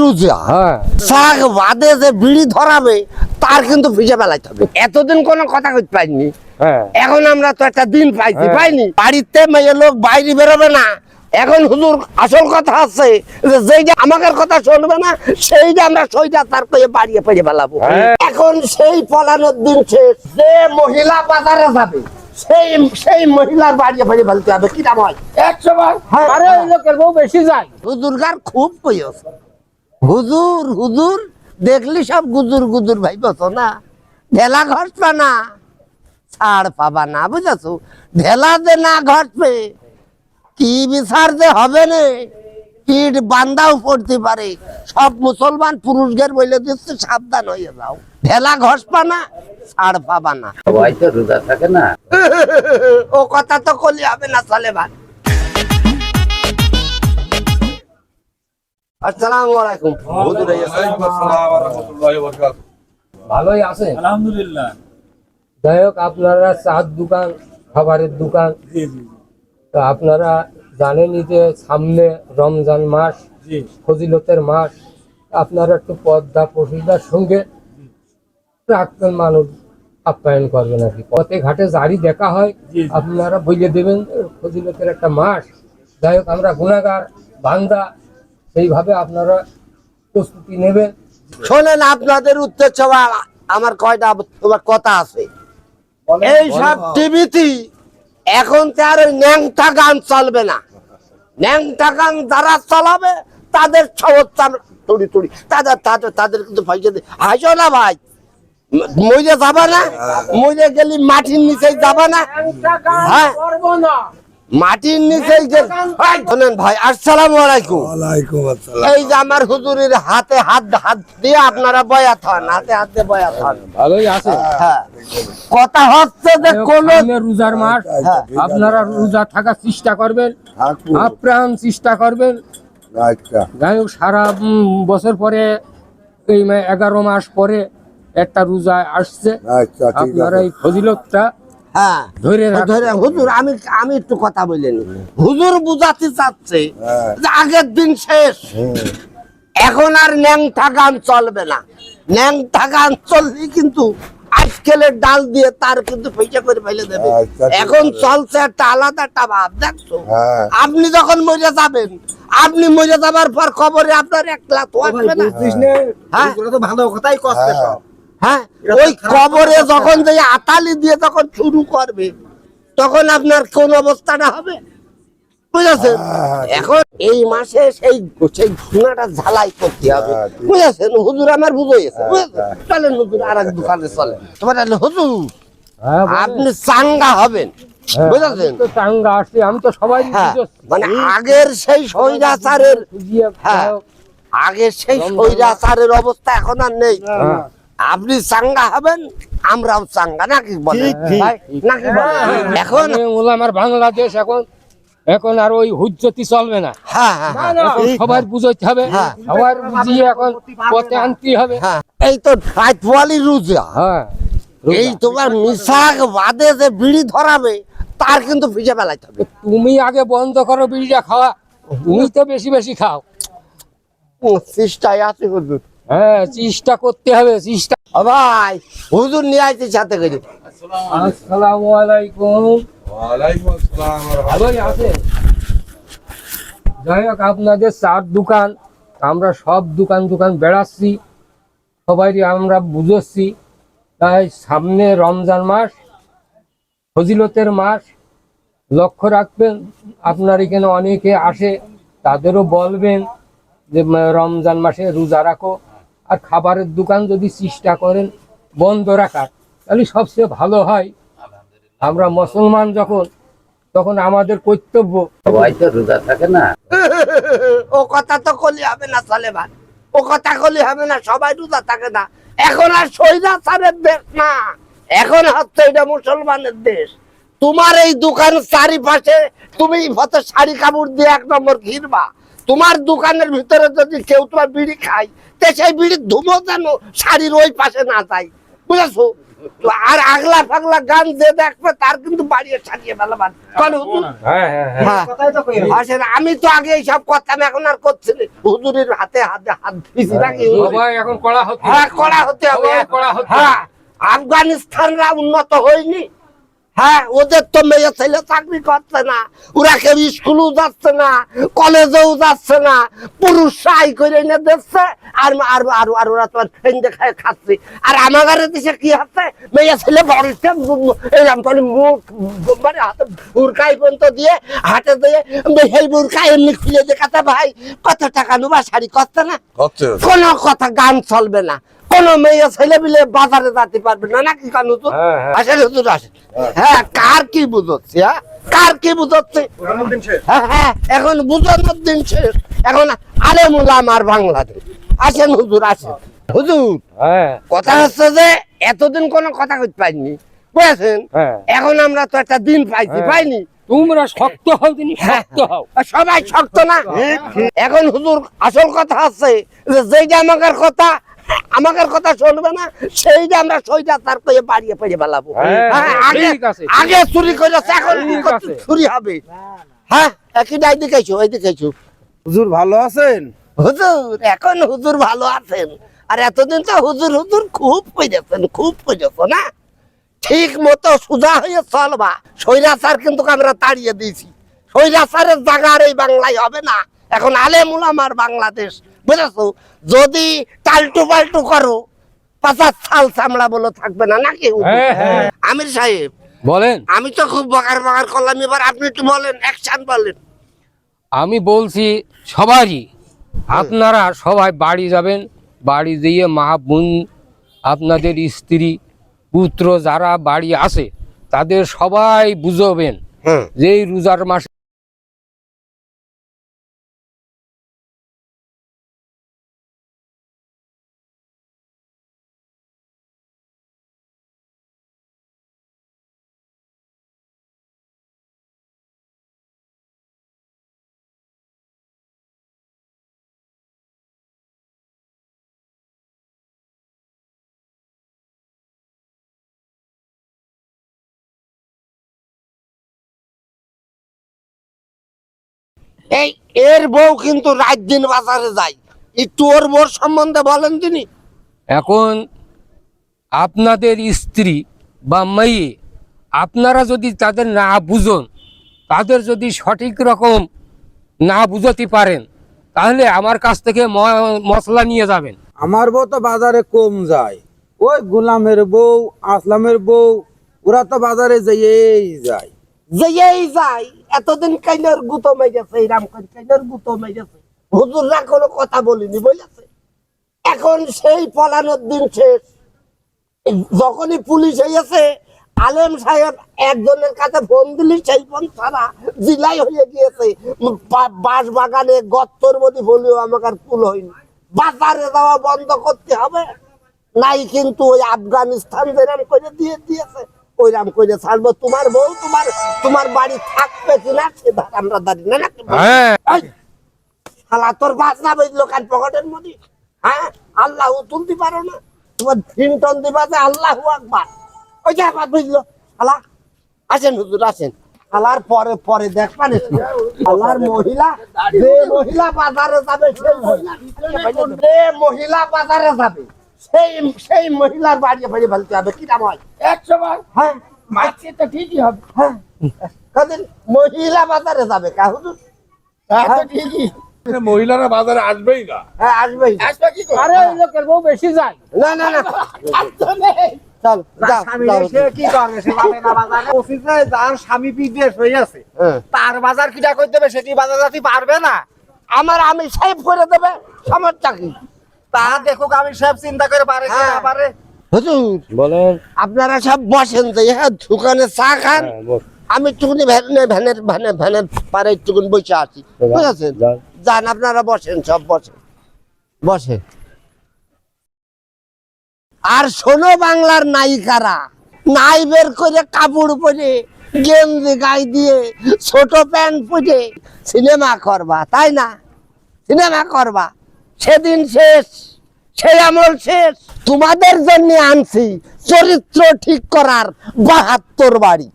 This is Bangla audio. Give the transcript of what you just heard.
রুজা। হ্যাঁ। শাক বাদে যে বিড়ি ধরাবে তার কিন্তু ভিজে বেলাইতে হবে। এতদিন কোনো কথা কইতে পাইনি হ্যাঁ। এখন আমরা তো একটা দিন পাইছি হ্যাঁ। পাইনি। বাড়িতে মেয়ে লোক বাইরে বেরোবে না। এখন হুজুর আসল কথা আছে যে যেইটা আমাদের কথা শুনবে না সেইটা আমরা সইটা তার কয়ে বাড়িয়ে পেয়ে ফেলাবো। এখন সেই পলানোর দিন শেষ। যে মহিলা বাজারে যাবে সেই সেই মহিলার বাড়িয়ে ফেলে ফেলতে হবে। কি নাম হয়? একশো বার হ্যাঁ। আরে ওই লোকের বউ বেশি যায়। হুজুরগার খুব কইস হুজুর হুজুর দেখলি সব গুজুর গুজুর ভাই বসো না। ঢেলা ঘটবে না। ছাড় পাবা না বুঝেছ? ঢেলা দে না ঘটবে কি বিচার যে হবে না? পিঠ বান্দাও পড়তে পারে। সব মুসলমান পুরুষদের বলে দিচ্ছে সাবধান হয়ে যাও। ঢেলা ঘষবা না ছাড় পাবা না। সবাই তো রোজা থাকে না। ও কথা তো কলি হবে না চলে ভাই আসসালামু আলাইকুম। ভালোই আছে? আলহামদুলিল্লাহ। যাই হোক আপনারা চার দোকান খাবারের দোকান। তো আপনারা জানেনই যে সামনে রমজান মাস ফজিলতের মাস আপনারা একটু পদ্মা পশুদার সঙ্গে রাখবেন মানুষ আপ্যায়ন করবেন আর কি। পথে ঘাটে জারি দেখা হয়। আপনারা বলে দেবেন ফজিলতের একটা মাস। যাই হোক আমরা গুণাগার বান্দা সেইভাবে আপনারা প্রস্তুতি নেবেন। শোনেন আপনাদের উত্তর আমার কয়টা তোমার কথা আছে। এই সব টিভিতে এখন তো আর ওই ন্যাংটা গান চলবে না। ন্যাংটা গান যারা চলাবে তাদের সমস্যার তড়ি তুড়ি তাদের তাদের তাদের কিন্তু পয়সা দিয়ে হাসো না ভাই। মইলে যাবা না? মইলে গেলি মাটির নিচে যাবা না? হ্যাঁ। মাটির নিচে শোনেন ভাই আসসালামু আলাইকুম। ওয়ালাইকুম আসসালাম। এই যে আমার হুজুরের হাতে হাত হাত দিয়ে আপনারা বয়াত হন হাতে হাত দিয়ে বয়াত হন ভালোই আছে। হ্যাঁ। কথা হচ্ছে যে কোন রোজার মাস হ্যাঁ। আপনারা রোজা থাকার চেষ্টা করবেন থাকব। আপ্রাণ চেষ্টা করবেন। আচ্ছা। যাই হোক সারা বছর পরে এই মা- এগারো মাস পরে একটা রোজা আসছে। আচ্ছা আপনারা এই ফজিলতটা হ্যাঁ। ধরে হুজুর আমি আমি একটু কথা বলিনি হুজুর বুঝাতে চাচ্ছে হ্যাঁ। যে আগের দিন শেষ। এখন আর ন্যাংটা গান চলবে না। ন্যাংটা গান চললে কিন্তু আজকেলের ডাল দিয়ে তার কিন্তু পয়সা করে ফেলে দেবে। আচ্ছা, এখন চলছে একটা আলাদা একটা ভাব দেখছ? হ্যাঁ। আপনি যখন মরে যাবেন আপনি মরে যাবার পর খবরে আপনার এক লাখ আসবে না? হ্যাঁ। ভালো কথাই কষ্ট হ্যাঁ। হ্যাঁ ওই কবরে যখন যে আতালি দিয়ে যখন শুরু করবে তখন আপনার কোন অবস্থাটা হবে? বুঝেছেন? হ্যাঁ, এখন এই মাসে সেই সেই ঘুনাটা ঝালাই করতে হবে। হ্যাঁ, বুঝেছেন? হুজুর আমার বুঝেছে হ্যাঁ। চলেন হুজুর আর এক দোকানে চলেন। তোমার হুজুর হ্যাঁ আপনি চাঙ্গা হবেন। হ্যাঁ, বুঝেছেন? তো চাঙ্গা আসছি আমি তো সবাই হ্যাঁ মানে আগের সেই স্বৈরাচারের হ্যাঁ আগের সেই স্বৈরাচারের অবস্থা এখন আর নেই। হ্যাঁ। আপনি চাঙ্গা হবেন আমরাও চাঙ্গা নাকি বলেন? ভাই, নাকি বলেন? এখন আমার বাংলাদেশ এখন এখন আর ওই হুজ্জতি চলবে না। হ্যাঁ হ্যাঁ হ্যাঁ, সবার বুঝাইতে হবে হ্যাঁ। সবার বুঝিয়ে এখন পথে আনতে হবে। হ্যাঁ। এই তো রাতওয়ালি রুজা। হ্যাঁ এই তোমার মিশাক বাদে যে বিড়ি ধরাবে তার কিন্তু ভিজে বেলাইতে হবে। তুমি আগে বন্ধ করো বিড়িটা খাওয়া তুমি তো বেশি বেশি খাও। চেষ্টায় আছে হুজুর। হ্যাঁ চেষ্টা করতে হবে চেষ্টা। ভাই হুজুর নিয়ে আইতে সাথে করে। আসসালামু আলাইকুম। ভালোই আছে। যাই হোক আপনাদের চার দোকান আমরা সব দোকান দোকান বেড়াচ্ছি। সবাই আমরা বুঝোচ্ছি। তাই সামনে রমজান মাস ফজিলতের মাস। লক্ষ্য রাখবেন আপনার এখানে অনেকে আসে তাদেরও বলবেন যে রমজান মাসে রোজা রাখো। আর খাবারের দোকান যদি চেষ্টা করেন বন্ধ রাখার তাহলে সবচেয়ে ভালো হয়। আমরা মুসলমান যখন তখন আমাদের কর্তব্য সবাই তো রোজা থাকে না। ও কথা তো কলি হবে না ভাই ও কথা কলি হবে না সবাই রোজা থাকে না। এখন আর সৈরাচারের দেশ না। এখন হচ্ছে এটা মুসলমানের দেশ। তোমার এই দোকান চারিপাশে তুমি হয়তো শাড়ি কাপড় দিয়ে এক নম্বর ঘিরবা। তোমার দোকানের ভিতরে যদি কেউ তোমার বিড়ি খায় ধুমো যেন শাড়ির ওই পাশে না যায় বুঝেছ? আর আগলা ফাগলা গান যে দেখবে তার কিন্তু বাড়িয়ে ছাড়িয়ে ফেলাবার হ্যাঁ হ্যাঁ হ্যাঁ। আমি তো আগে এইসব করতাম এখন আর করছি না। হুজুরের হাতে হাতে হাত দিয়েছি নাকি কড়া হ্যাঁ করা হতে হবে। কড়া হচ্ছে। হ্যাঁ আফগানিস্তানরা উন্নত হয়নি। হ্যাঁ ওদের তো মেয়ে ছেলে চাকরি করছে না। ওরা কেউ স্কুলেও যাচ্ছে না কলেজেও যাচ্ছে না। পুরুষ সাই করে এনে দিচ্ছে আর আর আর আর ওরা তোমার ফ্রেন্ড দেখায় খাচ্ছে। আর আমার দেশে কি হচ্ছে? মেয়ে ছেলে বড়ছে এরকম তাহলে মুখ মানে হাতে বুরকাই পর্যন্ত দিয়ে হাতে দিয়ে সেই বুরকা এমনি খুলে দেখাতে ভাই কত টাকা নেবা শাড়ি করতে না? কোনো কথা গান চলবে না। কোন মেয়ে ছেলে মিলে বাজারে যেতে পারবে না নাকি কান হুজুর হ্যাঁ, হ্যাঁ। আসেন হুজুর আসেন। হ্যাঁ। কার কি বুঝচ্ছে হ্যাঁ? কার কি বুঝচ্ছে? হ্যাঁ হ্যাঁ এখন বুঝানোর দিন শেষ এখন আলেমুল আমার বাংলাদেশ। আসেন হুজুর আসেন। হুজুর হ্যাঁ। কথা হচ্ছে যে এতদিন কোনো কথা কইতে পাইনি বুঝেছেন? হ্যাঁ। এখন আমরা তো একটা দিন পাইছি। পাইনি? তোমরা শক্ত হও তিনি শক্ত হও। সবাই শক্ত না? এখন হুজুর আসল কথা আছে যে যেইটা আমাদের কথা আমাদের কথা শুনবে না সেইটা আমরা সইটা তার কয়ে বাড়িয়ে পেয়ে বেলাবো হ্যাঁ, হ্যাঁ, আগে আগে চুরি করেছে এখন করছে? আছে। চুরি হবে। হ্যাঁ একই ডাই দিকেছো এই দিকেছো হুজুর ভালো আছেন? হুজুর এখন হুজুর ভালো আছেন। আর এতদিন তো হুজুর হুজুর খুব কইরেছেন খুব কইরেছ না? ঠিক মতো সোজা হয়ে চলবা। সৈরাচার কিন্তু আমরা তাড়িয়ে দিয়েছি। সৈরাচারের জায়গা আর এই বাংলায় হবে না। এখন আলেমুল আমার বাংলাদেশ বুঝেছ? যদি টালটু পাল্টু করো। পাঁচার ছাল চামড়া বলে থাকবে না নাকি? হ্যাঁ, হ্যাঁ। আমির সাহেব বলেন। আমি তো খুব বকার বকার করলাম এবার আপনি একটু বলেন অ্যাকশন বলেন। আমি বলছি সবারই আপনারা সবাই বাড়ি যাবেন বাড়ি দিয়ে মা বোন আপনাদের স্ত্রী পুত্র যারা বাড়ি আছে তাদের সবাই বুঝবেন যে রোজার মাসে এই এর বউ কিন্তু রাত দিন বাজারে যায়। একটু ওর বউর সম্বন্ধে বলেন তিনি। এখন আপনাদের স্ত্রী বা মেয়ে আপনারা যদি তাদের না বুঝন তাদের যদি সঠিক রকম না বুঝতে পারেন তাহলে আমার কাছ থেকে ম- মশলা নিয়ে যাবেন। আমার বউ তো বাজারে কম যায়। ওই গোলামের বউ আসলামের বউ ওরা তো বাজারে যেয়েই যায়। যে এই যায়। এতদিন কাইনার গুতো মেজেছে রাম কাইনার গুতো মেজেছে হুজুররা কোনো কথা বলিনি বুঝেছে এখন সেই পলানোর দিন শেষ। যখনই পুলিশ হয়েছে আলেম সাহেব একজনের কাছে ফোন দিলি, সেই ফোন ছাড়া জিলাই হয়ে গিয়েছে। বা- বাঁশ বাগানে গত্তর মধ্যে বলিও আমাকে আর কুল হয়নি। বাজারে যাওয়া বন্ধ করতে হবে। নাই কিন্তু ওই আফগানিস্তান যেরাম করে দিয়ে দিয়েছে। ওইরাম করে ছাড়বো। তোমার বউ তোমার তোমার বাড়ি থাকবে কিনা সে ধার আমরা দাঁড়ি না হ্যাঁ। শালা তোর বাসনা বেজলো কান পকেটের মধ্যে? হ্যাঁ আল্লাহ তুলতে পারো না। তোমার ফিনটন দিবা যে আল্লাহ আকবার। ওই যে আবার বুঝলো। শালা আসেন হুজুর আসেন। শালার পরে পরে দেখবেন শালার মহিলা যে মহিলা বাজারে যাবে সেই মহিলা। যে মহিলা বাজারে যাবে। সেই সেই মহিলার বাড়ি বাড়ি ফেলতে হবে। হয়? একশো বার? হ্যাঁ। মারছে তো ঠিকই হবে। হ্যাঁ। মহিলা বাজারে যাবে কা হুজুর? তা তো ঠিকই। মহিলারা বাজারে আসবেই না। হ্যাঁ আসবেই। আসবে কি করে? আরে ওই লোকের বউ বেশি যায়। না না না। চল কি করবে সে না বাজারে। অফিসে যার স্বামী বিদেশ হয়ে আছে হ্যাঁ। তার বাজার কিটা করে দেবে সেটি বাজার যাতে পারবে না। আমার আমি সেভ করে দেবে সমস্যা কি? তা দেখুক আমি সব চিন্তা করে পারে হ্যাঁ। পারে হুজুর বলেন। আপনারা সব বসেন তো হ্যাঁ দোকানে চা খান। হ্যাঁ, আমি একটুখানি ভ্যানে ভ্যানের ভ্যানে ভ্যানের পারে একটুখানি বসে আছি। বুঝেছেন যান। যান আপনারা বসেন সব বসেন। বসেন আর শোনো বাংলার নায়িকারা নাই বের করে কাপড় পরে গেঞ্জি গায়ে দিয়ে ছোট প্যান্ট পরে সিনেমা করবা তাই না? সিনেমা করবা। সেদিন শেষ সেই আমল শেষ। তোমাদের জন্য আনছি চরিত্র ঠিক করার বাহাত্তর বাড়ি।